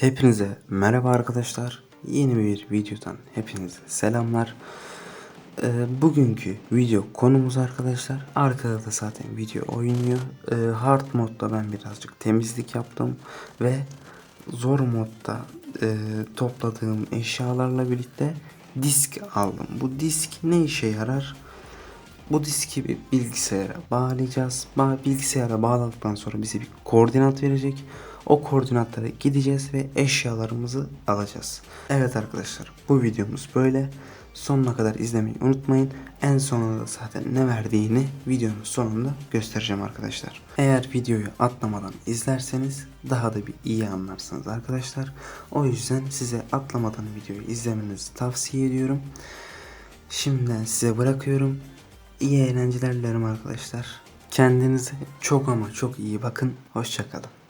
Hepinize merhaba arkadaşlar. Yeni bir videodan hepinize selamlar. Ee, bugünkü video konumuz arkadaşlar. Arkada da zaten video oynuyor. Ee, hard modda ben birazcık temizlik yaptım ve zor modda e, topladığım eşyalarla birlikte disk aldım. Bu disk ne işe yarar? Bu diski bir bilgisayara bağlayacağız. Ba- bilgisayara bağladıktan sonra bize bir koordinat verecek. O koordinatlara gideceğiz ve eşyalarımızı alacağız. Evet arkadaşlar bu videomuz böyle. Sonuna kadar izlemeyi unutmayın. En sonunda da zaten ne verdiğini videonun sonunda göstereceğim arkadaşlar. Eğer videoyu atlamadan izlerseniz daha da bir iyi anlarsınız arkadaşlar. O yüzden size atlamadan videoyu izlemenizi tavsiye ediyorum. Şimdiden size bırakıyorum. İyi eğlenceler dilerim arkadaşlar. Kendinize çok ama çok iyi bakın. Hoşçakalın.